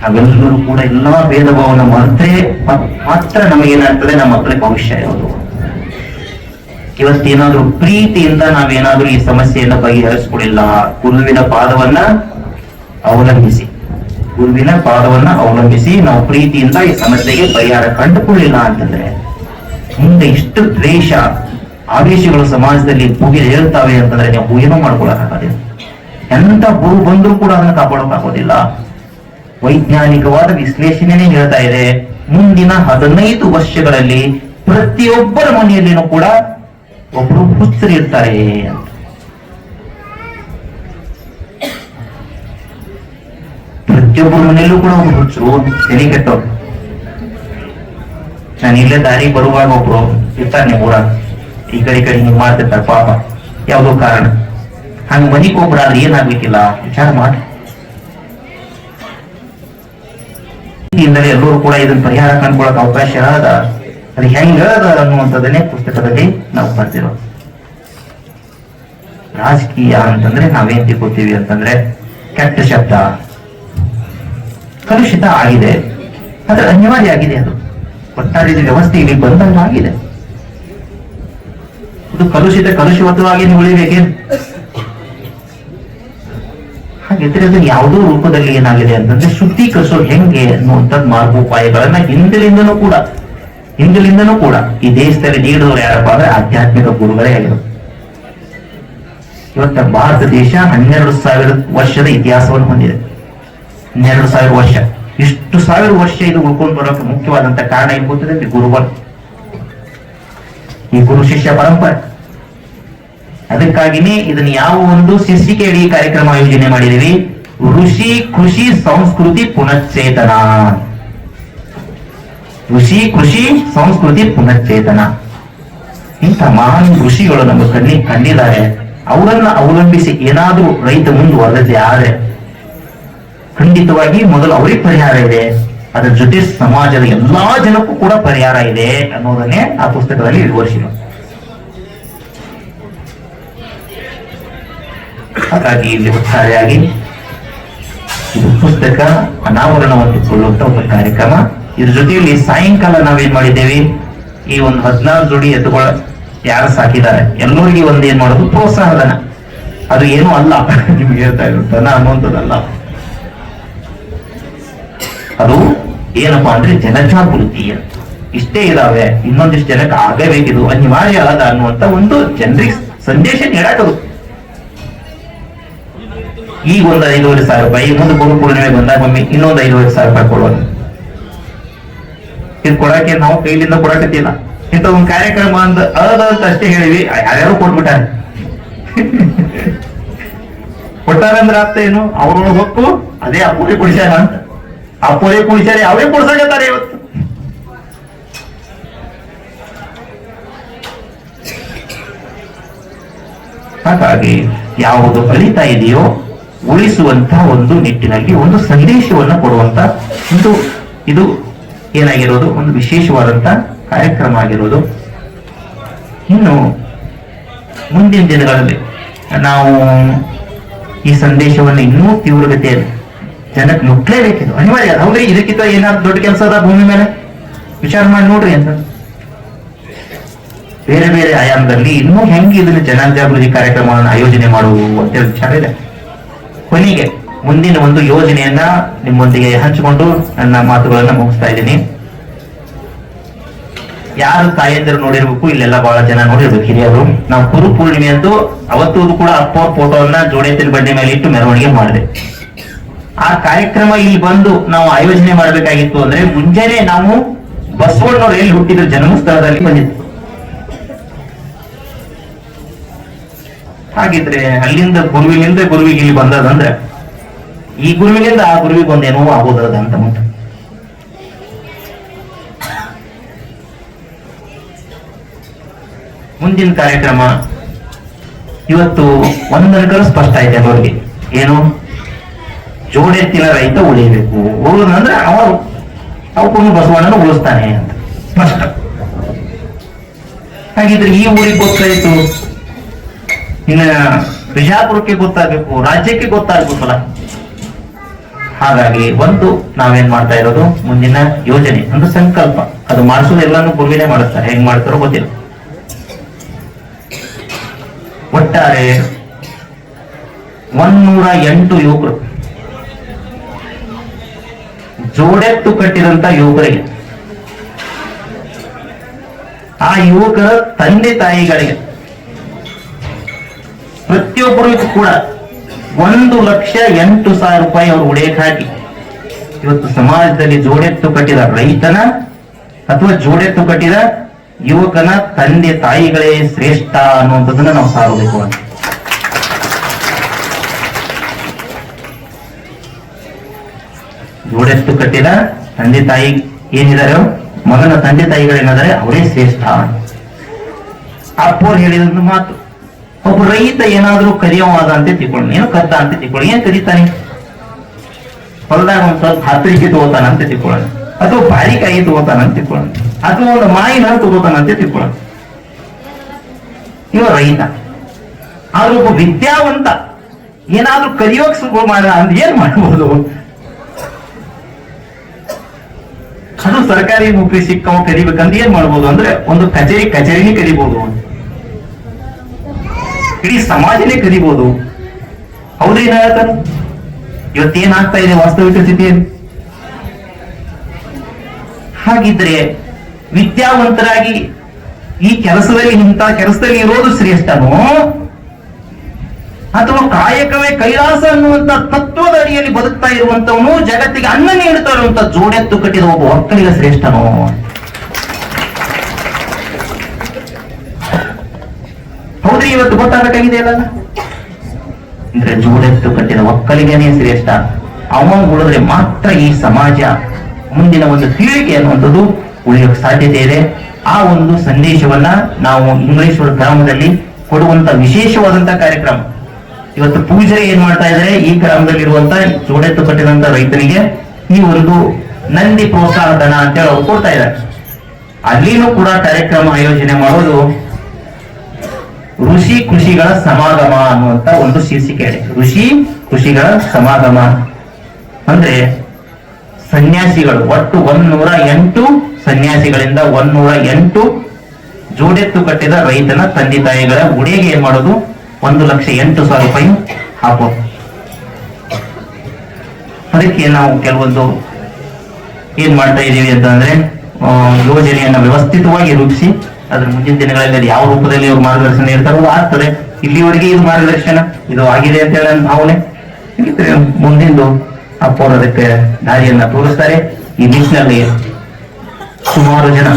ನಾವೆಲ್ಲರೂ ಕೂಡ ಎಲ್ಲಾ ಭೇದ ಭಾವನ ಮರೆತರೆ ಮಾತ್ರ ನಮಗೇನಾಗ್ತದೆ, ನಮ್ಮ ಮಕ್ಕಳಿಗೆ ಭವಿಷ್ಯ ಇರೋದು. ಇವತ್ತೇನಾದ್ರೂ ಪ್ರೀತಿಯಿಂದ ನಾವೇನಾದ್ರೂ ಈ ಸಮಸ್ಯೆಯನ್ನ ಬಗೆಹರಿಸ್ಕೊಡಿಲ್ಲ ಗುರುವಿನ ಪಾದವನ್ನ ಅವಲಂಬಿಸಿ. ಗುರುವಿನ ಪಾದವನ್ನ ಅವಲಂಬಿಸಿ ನಾವು ಪ್ರೀತಿಯಿಂದ ಈ ಸಮಸ್ಯೆಗೆ ಪರಿಹಾರ ಕಂಡುಕೊಳ್ಳಿಲ್ಲ ಅಂತಂದ್ರೆ, ಮುಂದೆ ಇಷ್ಟು ದ್ವೇಷ ಆವೇಶಗಳು ಸಮಾಜದಲ್ಲಿ ಮುಗಿದು ಹೇಳ್ತಾವೆ ಅಂತಂದ್ರೆ ನೀವು ಏನೋ ಮಾಡ್ಕೊಳ್ಳೋಕ್ಕಾಗೋದಿಲ್ಲ ಎಂತ ಗುರು ಬಂದರೂ ಕೂಡ ಅದನ್ನ ಕಾಪಾಡೋಕ್ಕಾಗೋದಿಲ್ಲ. ವೈಜ್ಞಾನಿಕವಾದ ವಿಶ್ಲೇಷಣೆನೇ ಹೇಳ್ತಾ ಇದೆ, ಮುಂದಿನ ಹದಿನೈದು ವರ್ಷಗಳಲ್ಲಿ ಪ್ರತಿಯೊಬ್ಬರ ಮನೆಯಲ್ಲಿನೂ ಕೂಡ ಒಬ್ರು ಹುಚ್ಚರಿ ಇರ್ತಾರೆ ಅಂತ. ಪ್ರತಿಯೊಬ್ಬರ ಮನೆಯಲ್ಲೂ ಕೂಡ ಒಬ್ರು ಹುಚ್ಚರು ತಲೆ ಕೆಟ್ಟವ್ರು ನಾನು ಇಲ್ಲೇ ದಾರಿ ಬರುವಾಗ ಒಬ್ರು ಇರ್ತಾರೆ ನೀವು ಊರಾಗ ಈ ಕಡೆ ಈ ಕಡೆ ಹಿಂಗೆ ಮಾಡ್ತಿರ್ತಾರೆ ಪಾಪ. ಯಾವುದೋ ಕಾರಣ. ಹಂಗ ಮನಿಗ್ ಒಬ್ರಾದ್ರೆ ಏನಾಗ್ಲಿಕ್ಕಿಲ್ಲ ವಿಚಾರ ಮಾಡಿ. ಎಲ್ಲರೂ ಕೂಡ ಇದನ್ನ ಪರಿಹಾರ ಕಂಡ್ಕೊಳಕ್ ಅವಕಾಶ ಅದ ಅದು ಹೆಂಗ ಅದ ಅನ್ನುವಂಥದ್ದನ್ನೇ ಪುಸ್ತಕದಲ್ಲಿ ನಾವು ಬರ್ತಿರೋದು ರಾಜಕೀಯ ಅಂತಂದ್ರೆ ನಾವೇನ್ ತಿಳ್ಕೊತೀವಿ ಅಂತಂದ್ರೆ ಕೆಟ್ಟ ಶಬ್ದ. ಕಲುಷಿತ ಆಗಿದೆ. ಆದ್ರೆ ಅನಿವಾರ್ಯ ಆಗಿದೆ ಅದು. ಒಟ್ಟಾರೆ ವ್ಯವಸ್ಥೆ ಇಲ್ಲಿ ಬಂದಂಗ ಆಗಿದೆ ಇದು ಕಲುಷಿತ ಕಲುಷಿತವಾಗಿ ಉಳಿಬೇಕೇನು ಹಾಗಿದ್ರೆ ಅದನ್ನ ಯಾವುದೋ ರೂಪದಲ್ಲಿ ಏನಾಗಿದೆ ಅಂತಂದ್ರೆ ಶುದ್ಧೀಕರಿಸೋ ಹೆಂಗೆ ಅನ್ನುವಂತ ಮಾರ್ಗೋಪಾಯಗಳನ್ನ ಹಿಂದಿನಿಂದನೂ ಕೂಡ ಹಿಂದಿನಿಂದನೂ ಕೂಡ ಈ ದೇಶದಲ್ಲಿ ನೀಡಿದವರು ಯಾರಪ್ಪ ಅಂದ್ರೆ ಆಧ್ಯಾತ್ಮಿಕ ಗುರುಗಳೇ ಆಗಿರೋದು. ಇವತ್ತ ಭಾರತ ದೇಶ ಹನ್ನೆರಡು ಸಾವಿರ ವರ್ಷದ ಇತಿಹಾಸವನ್ನು ಹೊಂದಿದೆ. ಹನ್ನೆರಡು ಸಾವಿರ ವರ್ಷ. ಇಷ್ಟು ಸಾವಿರ ವರ್ಷ ಇದು ಉಳ್ಕೊಂಡು ಬರೋಕೆ ಮುಖ್ಯವಾದಂತ ಕಾರಣ ಏನ್ ಗೊತ್ತಿದೆ? ಗುರುಗಳು. ಈ ಗುರು ಶಿಷ್ಯ ಪರಂಪರೆ. ಅದಕ್ಕಾಗಿನೇ ಇದನ್ನ ಯಾವ ಒಂದು ಶಿಸ್ತಿಕೆ ಅಡಿ ಕಾರ್ಯಕ್ರಮ ಆಯೋಜನೆ ಮಾಡಿದೀವಿ ಋಷಿ ಕೃಷಿ ಸಂಸ್ಕೃತಿ ಪುನಶ್ಚೇತನ ಋಷಿ ಕೃಷಿ ಸಂಸ್ಕೃತಿ ಪುನಶ್ಚೇತನ ಇಂಥ ಮಹಾನ್ ಋಷಿಗಳು ನಮ್ಮ ಕಣ್ಣಿ ಕಂಡಿದ್ದಾರೆ. ಅವರನ್ನ ಅವಲಂಬಿಸಿ ಏನಾದ್ರೂ ರೈತ ಮುಂದುವರೆದಿದೆ ಆದ್ರೆ ಖಂಡಿತವಾಗಿ ಮೊದಲು ಅವರಿಗೆ ಪರಿಹಾರ ಇದೆ. ಅದರ ಜೊತೆ ಸಮಾಜದ ಎಲ್ಲಾ ಜನಕ್ಕೂ ಕೂಡ ಪರಿಹಾರ ಇದೆ ಅನ್ನೋದನ್ನೇ ಆ ಪುಸ್ತಕದಲ್ಲಿ ವಿವರಿಸಿದ್ರು ಹಾಗಾಗಿ ಇಲ್ಲಿ ಒಟ್ಟಾರೆಯಾಗಿ ಇದು ಪುಸ್ತಕ ಅನಾವರಣವಾಗಿಕೊಳ್ಳುವಂತ ಒಂದು ಕಾರ್ಯಕ್ರಮ. ಇದ್ರ ಜೊತೆಯಲ್ಲಿ ಸಾಯಂಕಾಲ ನಾವೇನ್ ಮಾಡಿದ್ದೇವೆ? ಈ ಒಂದು ಹದಿನಾರು ಜೋಡಿ ಎತ್ತುಗಳ ಯಾರು ಸಾಕಿದ್ದಾರೆ? ಎಲ್ಲರಿಗೆ ಒಂದ್ ಏನ್ ಮಾಡೋದು? ಪ್ರೋತ್ಸಾಹಧನ. ಅದು ಏನೂ ಅಲ್ಲ. ನಿಮ್ಗೆ ಹೇಳ್ತಾ ಇರೋ ಅನ್ನುವಂಥದ್ದಲ್ಲ. ಅದು ಏನಪ್ಪಾ ಅಂದ್ರೆ ಜನಜಾಗೃತಿ ಅಂತ ಇಷ್ಟೇ ಇದಾವೆ, ಇನ್ನೊಂದಿಷ್ಟು ಜನಕ್ಕೆ ಆಗಬೇಕಿದು ಅನಿವಾರ್ಯ ಅದ ಅನ್ನುವಂತ ಒಂದು ಜನರಿಗೆ ಸಂದೇಶ ನೀಡಾಕದು. ಈ ಒಂದು ಐದೂವರೆ ಸಾವಿರ ರೂಪಾಯಿ ಇನ್ನೊಂದು ಗುರು ಪೂರ್ಣಿಮೆ ಬಂದಾಗ ಒಮ್ಮೆ ಇನ್ನೊಂದು ಐದೂವರೆ ಸಾವಿರ ರೂಪಾಯಿ ಕೊಡೋದು. ಇದು ಕೊಡಕ್ಕೆ ನಾವು ಕೈಲಿಂದ ಕೊಡಕತ್ತಿಲ್ಲ. ಇಂಥ ಒಂದು ಕಾರ್ಯಕ್ರಮ ಅಂದ ಅದ ಅಷ್ಟೇ ಹೇಳಿವಿ ಯಾರ್ಯಾರು ಕೊಟ್ಬಿಟ್ಟಾರೆ? ಕೊಟ್ಟಾರಂದ್ರೆ ಅರ್ಥ ಏನು ಅವ್ರೊಳಗೆ ಹೊಕ್ಕು, ಅದೇ ಅಪ್ಪುರಿ ಕೊಡಿಸ್ಯಾರ ಅಂತ. ಅಪ್ಪುರಿ ಕುಡಿಸ್ಯಾರ ಅವೇ ಕೊಡ್ಸಕತ್ತಾರೆ ಇವತ್ತು ಹಾಗಾಗಿ ಯಾವುದು ಅಳಿತಾ ಇದೆಯೋ ಉಳಿಸುವಂತ ಒಂದು ನಿಟ್ಟಿನಲ್ಲಿ ಒಂದು ಸಂದೇಶವನ್ನ ಕೊಡುವಂತ ಒಂದು ಇದು ಏನಾಗಿರೋದು ಒಂದು ವಿಶೇಷವಾದಂತ ಕಾರ್ಯಕ್ರಮ ಆಗಿರೋದು ಇನ್ನು ಮುಂದಿನ ದಿನಗಳಲ್ಲಿ ನಾವು ಈ ಸಂದೇಶವನ್ನು ಇನ್ನೂ ತೀವ್ರಗತಿಯಲ್ಲಿ ಜನಕ್ಕೆ ಮುಟ್ಲೇಬೇಕಿದು ಅನಿವಾರ್ಯ. ಹೌದ್ರಿ, ಇದಕ್ಕಿಂತ ಏನಾದ್ರು ದೊಡ್ಡ ಕೆಲಸ ಅದ ಭೂಮಿ ಮೇಲೆ? ವಿಚಾರ ಮಾಡಿ ನೋಡ್ರಿ ಅಂತ. ಬೇರೆ ಬೇರೆ ಆಯಾಮದಲ್ಲಿ ಇನ್ನೂ ಹೆಂಗೆ ಇದನ್ನ ಜನಜಾಗೃತಿ ಕಾರ್ಯಕ್ರಮವನ್ನು ಆಯೋಜನೆ ಮಾಡುವು ಅಂತೇಳಿ ವಿಚಾರ ಇದೆ. ಕೊನೆಗೆ ಮುಂದಿನ ಒಂದು ಯೋಜನೆಯನ್ನ ನಿಮ್ಮೊಂದಿಗೆ ಹಂಚಿಕೊಂಡು ನನ್ನ ಮಾತುಗಳನ್ನ ಮುಗಿಸ್ತಾ ಇದ್ದೀನಿ. ಯಾರು ತಾಯಂದಿರು ನೋಡಿರ್ಬೇಕು, ಇಲ್ಲೆಲ್ಲ ಬಹಳ ಜನ ನೋಡಿರ್ಬೇಕು ಹಿರಿಯರು. ನಾವು ಗುರು ಪೂರ್ಣಿಮೆ ಅಂತೂ ಅವತ್ತು ಕೂಡ ಅಪ್ಪ ಫೋಟೋವನ್ನ ಜೋಡೆತ್ತಿನ ಬಂಡೆ ಮೇಲೆ ಇಟ್ಟು ಮೆರವಣಿಗೆ ಮಾಡಿದೆ. ಆ ಕಾರ್ಯಕ್ರಮ ಇಲ್ಲಿ ಬಂದು ನಾವು ಆಯೋಜನೆ ಮಾಡಬೇಕಾಗಿತ್ತು ಅಂದ್ರೆ ಮುಂಜಾನೆ ನಾವು ಬಸವಣ್ಣವ್ರು ಎಲ್ಲಿ ಹುಟ್ಟಿದ್ರು ಜನ್ಮಸ್ಥಳದಲ್ಲಿ ಬಂದಿತ್ತು ಹಾಗಿದ್ರೆ ಅಲ್ಲಿಂದ ಗುರುವಿನಿಂದ ಗುರುವಿಗೆ ಇಲ್ಲಿ ಬಂದದಂದ್ರೆ ಈ ಗುರುವಿನಿಂದ ಆ ಗುರುವಿಗೆ ಒಂದೇನೋ ಆಗೋದದ ಅಂತ ಮುಂದೆ ಮುಂದಿನ ಕಾರ್ಯಕ್ರಮ ಇವತ್ತು ಒಂದನಕರು ಸ್ಪಷ್ಟ ಇದೆ ಅವ್ರಿಗೆ ಏನು? ಜೋಡೆತ್ತಿನ ರೈತ ಉಳಿಬೇಕು. ಉಳಿದಂದ್ರೆ ಅವ ಅವಕ್ಕೂ ಬಸವಣ್ಣನ ಉಳಿಸ್ತಾನೆ ಅಂತ. ಸ್ಪಷ್ಟ ಹಾಗಿದ್ರೆ ಈ ಊರಿಗೆ ಗೊತ್ತಾಯ್ತು. ಇನ್ನ ಬಿಜಾಪುರಕ್ಕೆ ಗೊತ್ತಾಗಬೇಕು, ರಾಜ್ಯಕ್ಕೆ ಗೊತ್ತಾಗ್ಬೇಕಲ್ಲ. ಹಾಗಾಗಿ ಒಂದು ನಾವೇನ್ ಮಾಡ್ತಾ ಇರೋದು? ಮುಂದಿನ ಯೋಜನೆ, ಒಂದು ಸಂಕಲ್ಪ. ಅದು ಮಾಡಿಸೋದು ಎಲ್ಲಾನು ಗುರುವಿನೇ ಮಾಡುತ್ತಾರೆ. ಹೆಂಗ್ ಮಾಡ್ತಾರೋ ಗೊತ್ತಿಲ್ಲ. ಒಟ್ಟಾರೆ ಒನ್ನೂರ ಎಂಟು ಯುವಕರು ಜೋಡೆತ್ತು ಕಟ್ಟಿದಂತ ಯುವಕರಿಗೆ. ಆ ಯುವಕರ ತಂದೆ ತಾಯಿಗಳಿಗೆ ಪ್ರತಿಯೊಬ್ಬರಿಗೂ ಕೂಡ ಒಂದು ಲಕ್ಷ ಎಂಟು ಸಾವಿರ ರೂಪಾಯಿ ಅವರು ಉಡೇಕ್ ಇವತ್ತು ಸಮಾಜದಲ್ಲಿ ಜೋಡೆತ್ತು ಕಟ್ಟಿದ ರೈತನ ಅಥವಾ ಜೋಡೆತ್ತು ಕಟ್ಟಿದ ಯುವಕನ ತಂದೆ ತಾಯಿಗಳೇ ಶ್ರೇಷ್ಠ ಅನ್ನುವಂಥದ್ದನ್ನ ನಾವು ಸಾರಬೇಕು ಅಂತ ಜೋಡೆತ್ತು ಕಟ್ಟಿದ ತಂದೆ ತಾಯಿ ಏನಿದಾರೋ, ಮಗನ ತಂದೆ ತಾಯಿಗಳೇನಾದರೆ ಅವರೇ ಶ್ರೇಷ್ಠ. ಅಪ್ಪೋರು ಹೇಳಿದ ಮಾತು. ಒಬ್ಬ ರೈತ ಏನಾದ್ರೂ ಕರಿಯವಾದ ಅಂತ ತಿಳ್ಕೊಳ್ಳಿ. ಏನೋ ಕದ್ದ ಅಂತ ತಿಳ್ಕೊಳ್ಳಿ. ಏನ್ ಕರೀತಾನೆ? ಹೊಲದಾಗ ಒಂದ್ ಸ್ವಲ್ಪ ಹತ್ತಿರಿಕೆ ತಗೋತಾನ ಅಂತ ತಿಳ್ಕೊಳ್ಳೋಣ. ಅಥವಾ ಬಾರಿಕಾಯಿ ತಗೋತಾನ ಅಂತ ತಿಳ್ಕೊಳ್ಳೋಣ. ಅಥವಾ ಒಂದು ಮಾಯಿನ ತಗೋತಾನ ಅಂತ ತಿಳ್ಕೊಳ್ಳೋಣ. ಇವ ರೈತ. ಆದ್ರೆ ಒಬ್ಬ ವಿದ್ಯಾವಂತ ಏನಾದ್ರೂ ಕಲಿಯೋಕ್ ಶುರು ಮಾಡ ಅಂತ ಏನ್ ಮಾಡ್ಬೋದು? ಅದು ಸರ್ಕಾರಿ ನೌಕರಿ ಸಿಕ್ಕವ ಕರಿಬೇಕಂತ ಏನ್ ಮಾಡ್ಬೋದು ಅಂದ್ರೆ ಒಂದು ಕಚೇರಿ ಕಚೇರಿನೇ ಕರಿಬಹುದು ಇಡೀ ಸಮಾಜನೇ ಕರಿಬಹುದು ಹೌದೇನ ಏನಾಗತ್ತ ಇವತ್ತೇನಾಗ್ತಾ ಇದೆ ವಾಸ್ತವಿಕ ಸ್ಥಿತಿಯಲ್ಲಿ ಹಾಗಿದ್ರೆ ವಿದ್ಯಾವಂತರಾಗಿ ಈ ಕೆಲಸದಲ್ಲಿ, ಇಂಥ ಕೆಲಸದಲ್ಲಿ ಇರೋದು ಶ್ರೇಷ್ಠನೋ? ಅಥವಾ ಕಾಯಕವೇ ಕೈಲಾಸ ಅನ್ನುವಂತ ತತ್ವದ ಅಡಿಯಲ್ಲಿ ಬದುಕ್ತಾ ಇರುವಂತವನು ಜಗತ್ತಿಗೆ ಅನ್ನ ನೀಡುತ್ತಾ ಇರುವಂತ ಜೋಡೆತ್ತು ಕಟ್ಟಿದ ಒಬ್ಬ ಒಕ್ಕಲಿಗ ಶ್ರೇಷ್ಠನೋ? ಹೌದ್ರಿ, ಇವತ್ತು ಗೊತ್ತಾಗಬೇಕಾಗಿದೆ ಅಲ್ಲ? ಅಂದ್ರೆ ಜೋಡೆತ್ತು ಕಟ್ಟಿದ ಒಕ್ಕಲಿಗನೇ ಶ್ರೇಷ್ಠ. ಅವನು ಉಳಿದ್ರೆ ಮಾತ್ರ ಈ ಸಮಾಜ ಮುಂದಿನ ಒಂದು ಪೀಳಿಗೆ ಅನ್ನುವಂಥದ್ದು ಉಳಿಯೋಕೆ ಸಾಧ್ಯತೆ ಇದೆ. ಆ ಒಂದು ಸಂದೇಶವನ್ನ ನಾವು ಇಂಗ್ಲೇಶ್ವರ ಗ್ರಾಮದಲ್ಲಿ ಕೊಡುವಂತ ವಿಶೇಷವಾದಂತ ಕಾರ್ಯಕ್ರಮ. ಇವತ್ತು ಪೂಜೆ ಏನ್ ಮಾಡ್ತಾ ಇದ್ದಾರೆ? ಈ ಗ್ರಾಮದಲ್ಲಿರುವಂತ ಜೋಡೆತ್ತು ಕಟ್ಟಿದಂತ ರೈತರಿಗೆ ಈ ಒಂದು ನಂದಿ ಪ್ರೋತ್ಸಾಹ ಧನ ಅಂತೇಳಿ ಅವ್ರು ಕೊಡ್ತಾ ಇದ್ದಾರೆ. ಅಲ್ಲಿನೂ ಕೂಡ ಕಾರ್ಯಕ್ರಮ ಆಯೋಜನೆ ಮಾಡೋದು ಋಷಿ ಕೃಷಿಗಳ ಸಮಾಗಮ ಅನ್ನುವಂತ ಒಂದು ಶೀರ್ಷಿಕೆ ಇದೆ. ಋಷಿ ಕೃಷಿಗಳ ಸಮಾಗಮ ಅಂದ್ರೆ ಸನ್ಯಾಸಿಗಳು, ಒಟ್ಟು ಒಂದೂರ ಎಂಟು ಸನ್ಯಾಸಿಗಳಿಂದ ಒಂದೂರ ಎಂಟು ಜೋಡೆತ್ತು ಕಟ್ಟಿದ ರೈತನ ತಂದೆ ತಾಯಿಗಳ ಉಡೆಗೆ ಏನ್ ಮಾಡೋದು? ಒಂದು ಲಕ್ಷ ಎಂಟು ಸಾವಿರ ರೂಪಾಯಿ ಹಾಕೋದು ಅದಕ್ಕೆ ನಾವು ಕೆಲವೊಂದು ಏನ್ ಮಾಡ್ತಾ ಇದೀವಿ ಅಂತಂದ್ರೆ ಯೋಜನೆಯನ್ನ ವ್ಯವಸ್ಥಿತವಾಗಿ ರೂಪಿಸಿ, ಅದ್ರ ಮುಂದಿನ ದಿನಗಳಲ್ಲಿ ಯಾವ ರೂಪದಲ್ಲಿ ಇವ್ರು ಮಾರ್ಗದರ್ಶನ ಇರ್ತಾರೋ ಆಗ್ತದೆ. ಇಲ್ಲಿವರೆಗೆ ಇದು ಮಾರ್ಗದರ್ಶನ, ಇದು ಆಗಿದೆ ಅಂತ ಹೇಳಿ ಭಾವನೆ. ಹಾಗಿದ್ರೆ ಮುಂದಿಂದು ಅದಕ್ಕೆ ದಾರಿಯನ್ನ ತೋರಿಸ್ತಾರೆ. ಈ ನಿಟ್ಟಿನಲ್ಲಿ ಸುಮಾರು ಜನ,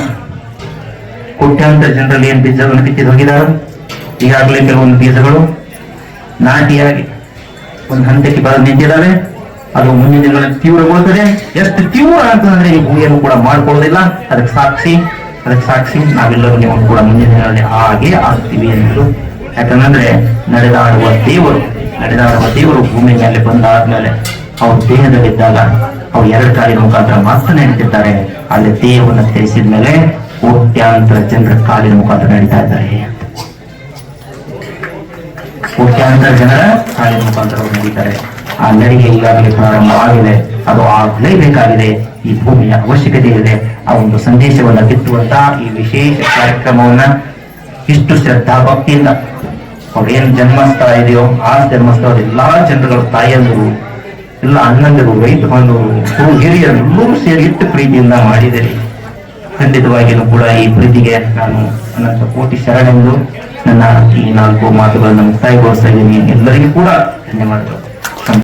ಕೋಟ್ಯಾಂತರ ಜನರಲ್ಲಿ ಏನ್ ಬೀಜಗಳನ್ನು ಬಿತ್ತಿದ್ದು ಹೋಗಿದ್ದಾರೆ? ಈಗಾಗಲೇ ಕೆಲವೊಂದು ಬೀಜಗಳು ನಾಟಿಯಾಗಿ ಒಂದು ಹಂತಕ್ಕೆ ಬರೆದು ನಿಂತಿದ್ದಾವೆ ಅದು ಮುಂದಿನ ದಿನಗಳಲ್ಲಿ ತೀವ್ರಗೊಳ್ಳುತ್ತದೆ. ಎಷ್ಟು ತೀವ್ರ ಅಂತಂದ್ರೆ ಈ ಭೂಮಿಯನ್ನು ಕೂಡ ಮಾಡಿಕೊಳ್ಳೋದಿಲ್ಲ. ಅದಕ್ಕೆ ಸಾಕ್ಷಿ ಅದಕ್ಕೆ ಸಾಕ್ಷಿ, ನಾವೆಲ್ಲರೂ ನೀವು ಕೂಡ ಮುಂದಿನ ದಿನಗಳಲ್ಲಿ ಹಾಗೆ ಆಗ್ತೀವಿ ಎಂದರು. ಯಾಕಂದ್ರೆ ನಡೆದಾಡುವ ದೇವರು ನಡೆದಾಡುವ ದೇವರು ಭೂಮಿ ಮೇಲೆ ಬಂದಾದ್ಮೇಲೆ ಅವ್ರ ದೇಹದಲ್ಲಿದ್ದಾಗ ಅವ್ರು ಎರಡು ಕಾಲಿನ ಮುಖಾಂತರ ಮಾತ್ರ ನಡೀತಿದ್ದಾರೆ ಅಲ್ಲಿ ದೇಹವನ್ನು ತ್ಯಜಿಸಿದ ಮೇಲೆ ಕೋಟ್ಯಾಂತರ ಜನರ ಕಾಲಿನ ಮುಖಾಂತರ ನಡೀತಾ ಇದ್ದಾರೆ. ಕೋಟ್ಯಾಂತರ ಜನರ ಕಾಲಿನ ಮುಖಾಂತರ ನಡೀತಾರೆ ಆ ನಡಿಗೆ ಈಗಾಗಲೇ ಪ್ರಾರಂಭವಾಗಿದೆ ಅದು ಆಗ್ಲೇಬೇಕಾಗಿದೆ. ಈ ಭೂಮಿಯ ಅವಶ್ಯಕತೆ ಇದೆ. ಆ ಒಂದು ಸಂದೇಶವನ್ನು ಬಿತ್ತುವಂತ ಈ ವಿಶೇಷ ಕಾರ್ಯಕ್ರಮವನ್ನ ಇಷ್ಟು ಶ್ರದ್ಧಾ ಭಕ್ತಿಯಿಂದ ಅವ್ರೇನ್ ಜನ್ಮಸ್ಥಳ ಇದೆಯೋ, ಆ ಜನ್ಮಸ್ಥಳದ ಎಲ್ಲಾ ಜನರುಗಳು ತಾಯಂದರು ಎಲ್ಲ ಅಣ್ಣಂದರು ರೈತ ಬಂಧುಗಳು ಹಿರಿಯರೆಲ್ಲರೂ ಸೇರಿ ಇಟ್ಟು ಪ್ರೀತಿಯಿಂದ ಮಾಡಿದರೆ ಖಂಡಿತವಾಗಿಯೂ ಕೂಡ ಈ ಪ್ರೀತಿಗೆ ನಾನು ಅನಂತ ಕೋಟಿ ಶರಣೆಂದು ನನ್ನ ಈ ನಾಲ್ಕು ಮಾತುಗಳನ್ನು ಮುಕ್ತಾಯಗೊಳಿಸ್ತಾ ಇದ್ದೀನಿ. ಎಲ್ಲರಿಗೂ ಕೂಡ ಧನ್ಯವಾದಗಳು.